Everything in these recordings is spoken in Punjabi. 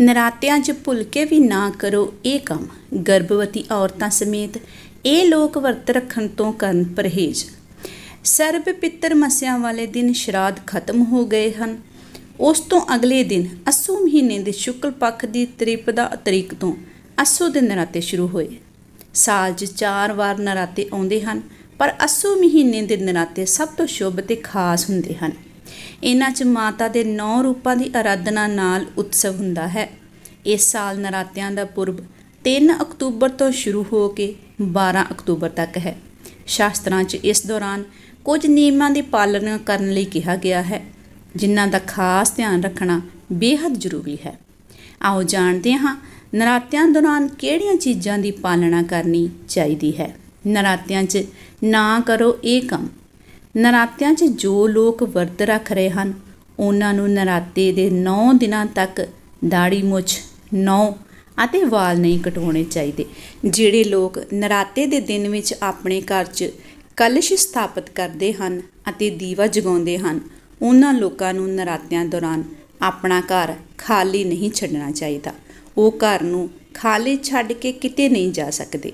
ਨਰਾਤਿਆਂ 'ਚ ਭੁੱਲ ਕੇ ਵੀ ਨਾ ਕਰੋ ਇਹ ਕੰਮ। ਗਰਭਵਤੀ ਔਰਤਾਂ ਸਮੇਤ ਇਹ ਲੋਕ ਵਰਤ ਰੱਖਣ ਤੋਂ ਕਰਨ ਪਰਹੇਜ਼। ਸਰਬ ਪਿੱਤਰ ਮਸਿਆਂ ਵਾਲੇ ਦਿਨ ਸ਼ਰਾਧ ਖਤਮ ਹੋ ਗਏ ਹਨ। ਉਸ ਤੋਂ ਅਗਲੇ ਦਿਨ ਅਸੂ ਮਹੀਨੇ ਦੇ ਸ਼ੁਕਲ ਪੱਖ ਦੀ ਤ੍ਰਿਪਦਾ ਤਰੀਕ ਤੋਂ ਅਸੂ ਦੇ ਨਰਾਤੇ ਸ਼ੁਰੂ ਹੋਏ। ਸਾਲ 'ਚ ਚਾਰ ਵਾਰ ਨਰਾਤੇ ਆਉਂਦੇ ਹਨ, ਪਰ ਅਸੂ ਮਹੀਨੇ ਦੇ ਨਰਾਤੇ ਸਭ ਤੋਂ ਸ਼ੁਭ ਤੇ ਖਾਸ ਹੁੰਦੇ ਹਨ। ਇਹਨਾਂ 'ਚ ਮਾਤਾ ਦੇ ਨੌ ਰੂਪਾਂ ਦੀ ਆਰਾਧਨਾ ਨਾਲ ਉਤਸਵ ਹੁੰਦਾ ਹੈ। ਇਸ ਸਾਲ ਨਰਾਤਿਆਂ ਦਾ ਪੁਰਬ 3 ਅਕਤੂਬਰ ਤੋਂ ਸ਼ੁਰੂ ਹੋ ਕੇ 12 ਅਕਤੂਬਰ ਤੱਕ ਹੈ। ਸ਼ਾਸਤਰਾਂ 'ਚ ਇਸ ਦੌਰਾਨ ਕੁਝ ਨਿਯਮਾਂ ਦੀ ਪਾਲਣਾ ਕਰਨ ਲਈ ਕਿਹਾ ਗਿਆ ਹੈ, ਜਿਨ੍ਹਾਂ ਦਾ ਖਾਸ ਧਿਆਨ ਰੱਖਣਾ ਬੇहद ਜ਼ਰੂਰੀ ਹੈ। ਆਓ ਜਾਣਦੇ ਹਾਂ ਨਰਾਤਿਆਂ ਦੌਰਾਨ ਕਿਹੜੀਆਂ ਚੀਜ਼ਾਂ ਦੀ ਪਾਲਣਾ ਕਰਨੀ ਚਾਹੀਦੀ ਹੈ। ਨਰਾਤਿਆਂ 'ਚ ਨਾ ਕਰੋ ਇਹ ਕੰਮ। ਨਰਾਤਿਆਂ 'ਚ ਜੋ ਲੋਕ ਵਰਤ ਰੱਖ ਰਹੇ ਹਨ, ਉਹਨਾਂ ਨੂੰ ਨਰਾਤੇ ਦੇ 9 ਦਿਨਾਂ ਤੱਕ ਦਾੜੀ ਮੁੱਛ, ਨੌ ਅਤੇ ਵਾਲ ਨਹੀਂ ਕਟਵਾਉਣੇ ਚਾਹੀਦੇ। ਜਿਹੜੇ ਲੋਕ ਨਰਾਤੇ ਦੇ ਦਿਨ ਵਿੱਚ ਆਪਣੇ ਘਰ 'ਚ ਕਲਸ਼ ਸਥਾਪਿਤ ਕਰਦੇ ਹਨ ਅਤੇ ਦੀਵਾ ਜਗਾਉਂਦੇ ਹਨ, ਉਹਨਾਂ ਲੋਕਾਂ ਨੂੰ ਨਰਾਤਿਆਂ ਦੌਰਾਨ ਆਪਣਾ ਘਰ ਖਾਲੀ ਨਹੀਂ ਛੱਡਣਾ ਚਾਹੀਦਾ। ਉਹ ਘਰ ਨੂੰ ਖਾਲੀ ਛੱਡ ਕੇ ਕਿਤੇ ਨਹੀਂ ਜਾ ਸਕਦੇ।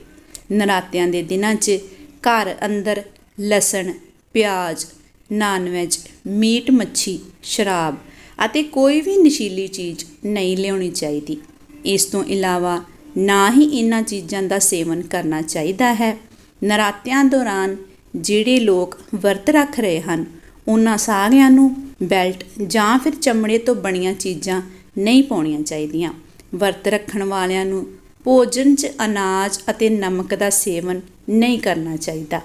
ਨਰਾਤਿਆਂ ਦੇ ਦਿਨਾਂ 'ਚ ਘਰ ਅੰਦਰ ਲਸਣ ਪਿਆਜ਼ ਨਾਨ ਵੈਜ ਮੀਟ, ਮੱਛੀ, ਸ਼ਰਾਬ ਅਤੇ ਕੋਈ ਵੀ ਨਸ਼ੀਲੀ ਚੀਜ਼ ਨਹੀਂ ਲਿਆਉਣੀ ਚਾਹੀਦੀ। ਇਸ ਤੋਂ ਇਲਾਵਾ ਨਾ ਹੀ ਇਹਨਾਂ ਚੀਜ਼ਾਂ ਦਾ ਸੇਵਨ ਕਰਨਾ ਚਾਹੀਦਾ ਹੈ। ਨਰਾਤਿਆਂ ਦੌਰਾਨ ਜਿਹੜੇ ਲੋਕ ਵਰਤ ਰੱਖ ਰਹੇ ਹਨ, ਉਹਨਾਂ ਸਾਰਿਆਂ ਨੂੰ ਬੈਲਟ ਜਾਂ ਫਿਰ ਚਮੜੇ ਤੋਂ ਬਣੀਆਂ ਚੀਜ਼ਾਂ ਨਹੀਂ ਪਾਉਣੀਆਂ ਚਾਹੀਦੀਆਂ। ਵਰਤ ਰੱਖਣ ਵਾਲਿਆਂ ਨੂੰ ਭੋਜਨ 'ਚ ਅਨਾਜ ਅਤੇ ਨਮਕ ਦਾ ਸੇਵਨ ਨਹੀਂ ਕਰਨਾ ਚਾਹੀਦਾ।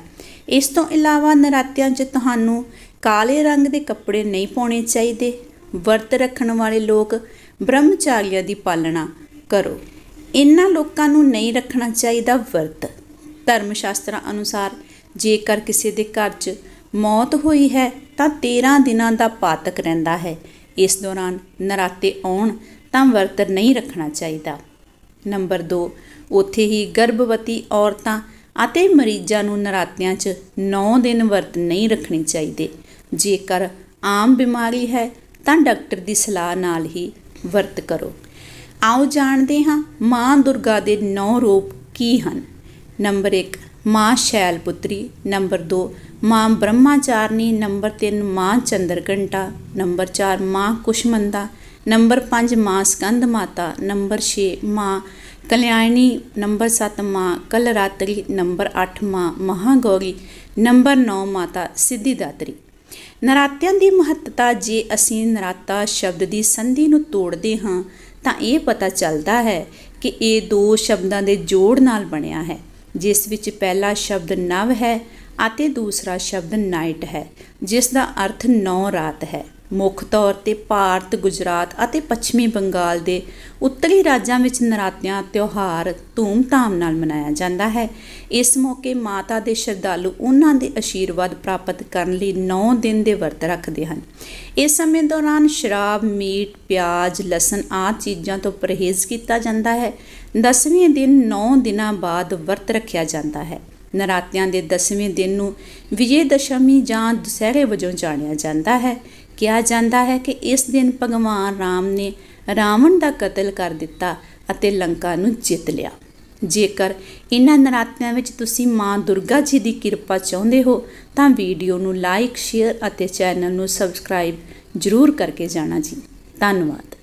ਇਸ ਤੋਂ ਇਲਾਵਾ ਨਰਾਤਿਆਂ 'ਚ ਤੁਹਾਨੂੰ ਕਾਲੇ ਰੰਗ ਦੇ ਕੱਪੜੇ ਨਹੀਂ ਪਾਉਣੇ ਚਾਹੀਦੇ। ਵਰਤ ਰੱਖਣ ਵਾਲੇ ਲੋਕ ਬ੍ਰਹਮਚਾਰੀਆ ਦੀ ਪਾਲਣਾ ਕਰੋ। ਇਨ੍ਹਾਂ ਲੋਕਾਂ ਨੂੰ ਨਹੀਂ ਰੱਖਣਾ ਚਾਹੀਦਾ ਵਰਤ। ਧਰਮ ਸ਼ਾਸਤਰਾਂ ਅਨੁਸਾਰ ਜੇਕਰ ਕਿਸੇ ਦੇ ਘਰ 'ਚ ਮੌਤ ਹੋਈ ਹੈ ਤਾਂ 13 ਦਿਨਾਂ ਦਾ ਪਾਤਕ ਰਹਿੰਦਾ ਹੈ। ਇਸ ਦੌਰਾਨ ਨਰਾਤੇ ਆਉਣ ਤਾਂ ਵਰਤ ਨਹੀਂ ਰੱਖਣਾ ਚਾਹੀਦਾ। ਨੰਬਰ 2 ਉੱਥੇ ਹੀ ਗਰਭਵਤੀ ਔਰਤਾਂ ਅਤੇ ਮਰੀਜ਼ਾਂ ਨੂੰ ਨਰਾਤਿਆਂ 'ਚ 9 ਦਿਨ ਵਰਤ ਨਹੀਂ ਰੱਖਣੇ ਚਾਹੀਦੇ। ਜੇਕਰ ਆਮ ਬਿਮਾਰੀ ਹੈ, ਤਾਂ ਡਾਕਟਰ ਦੀ ਸਲਾਹ ਨਾਲ ਹੀ ਵਰਤ ਕਰੋ। ਆਓ ਜਾਣਦੇ ਹਾਂ ਮਾਂ ਦੁਰਗਾ ਦੇ 9 ਰੂਪ ਕੀ ਹਨ। ਨੰਬਰ 1 ਮਾਂ ਸ਼ੈਲਪੁੱਤਰੀ। ਨੰਬਰ 2 ਮਾਂ ਬ੍ਰਹਮਾਚਾਰਨੀ। ਨੰਬਰ 3 ਮਾਂ ਚੰਦਰਘੰਟਾ। ਨੰਬਰ 4 ਮਾਂ ਕੁਸ਼ਮੰਦਾ। ਨੰਬਰ 5 ਮਾਂ ਸਕੰਦ ਮਾਤਾ ਨੰਬਰ 6 ਮਾਂ ਕਲਿਆਣੀ ਨੰਬਰ 7 ਮਾਂ ਕਲਰਾਤਰੀ ਨੰਬਰ 8 ਮਾਂ, ਮਹਾਗੌਰੀ ਨੰਬਰ 9 ਮਾਤਾ ਸਿੱਧੀਦਾਤਰੀ ਨਰਾਤਿਆਂ ਦੀ ਮਹੱਤਤਾ ਜੇ ਅਸੀਂ ਨਰਾਤਾ ਸ਼ਬਦ ਦੀ ਸੰਧੀ ਨੂੰ ਤੋੜਦੇ ਹਾਂ, ਤਾਂ ਇਹ ਪਤਾ ਚੱਲਦਾ ਹੈ ਕਿ ਇਹ ਦੋ ਸ਼ਬਦਾਂ ਦੇ ਜੋੜ ਨਾਲ ਬਣਿਆ ਹੈ, ਜਿਸ ਵਿੱਚ ਪਹਿਲਾ ਸ਼ਬਦ ਨਵ ਹੈ ਅਤੇ ਦੂਸਰਾ ਸ਼ਬਦ ਨਾਈਟ ਹੈ, ਜਿਸ ਦਾ ਅਰਥ ਨੌ ਰਾਤ ਹੈ। ਮੁੱਖ ਤੌਰ ਤੇ ਭਾਰਤ, ਗੁਜਰਾਤ ਅਤੇ ਪੱਛਮੀ ਬੰਗਾਲ ਦੇ ਉੱਤਰੀ ਰਾਜਾਂ ਵਿੱਚ ਨਰਾਤਿਆਂ, ਤਿਉਹਾਰ ਧੂਮ-ਧਾਮ ਨਾਲ ਮਨਾਇਆ ਜਾਂਦਾ ਹੈ। ਇਸ ਮੌਕੇ ਮਾਤਾ ਦੇ ਸ਼ਰਧਾਲੂ ਉਹਨਾਂ ਦੇ ਆਸ਼ੀਰਵਾਦ ਪ੍ਰਾਪਤ ਕਰਨ ਲਈ 9 ਦਿਨ ਦੇ ਵਰਤ ਰੱਖਦੇ ਹਨ। ਇਸ ਸਮੇਂ ਦੌਰਾਨ ਸ਼ਰਾਬ, ਮੀਟ, ਪਿਆਜ਼, ਲਸਣ ਆਦਿ ਚੀਜ਼ਾਂ ਤੋਂ ਪਰਹੇਜ਼ ਕੀਤਾ ਜਾਂਦਾ ਹੈ। ਦਸਵੇਂ ਦਿਨ 9 ਦਿਨਾਂ ਬਾਅਦ ਵਰਤ ਰੱਖਿਆ ਜਾਂਦਾ ਹੈ। ਨਰਾਤਿਆਂ ਦੇ ਦਸਵੇਂ ਦਿਨ ਨੂੰ ਵਿਜੇ ਦਸ਼ਮੀ ਜਾਂ ਦੁਸਹਿਰੇ ਵਜੋਂ ਜਾਣਿਆ ਜਾਂਦਾ ਹੈ। ਕਿਹਾ ਜਾਂਦਾ ਹੈ ਕਿ ਇਸ ਦਿਨ ਭਗਵਾਨ ਰਾਮ ਨੇ ਰਾਵਣ ਦਾ ਕਤਲ ਕਰ ਦਿੱਤਾ ਅਤੇ ਲੰਕਾ ਨੂੰ ਜਿੱਤ ਲਿਆ। ਜੇਕਰ ਇਹਨਾਂ ਨਰਾਤਿਆਂ ਵਿੱਚ ਤੁਸੀਂ ਮਾਂ ਦੁਰਗਾ ਜੀ ਦੀ ਕਿਰਪਾ ਚਾਹੁੰਦੇ ਹੋ, ਤਾਂ ਵੀਡੀਓ ਨੂੰ ਲਾਈਕ, ਸ਼ੇਅਰ ਅਤੇ ਚੈਨਲ ਨੂੰ ਸਬਸਕ੍ਰਾਈਬ ਜ਼ਰੂਰ ਕਰਕੇ ਜਾਣਾ ਜੀ। ਧੰਨਵਾਦ।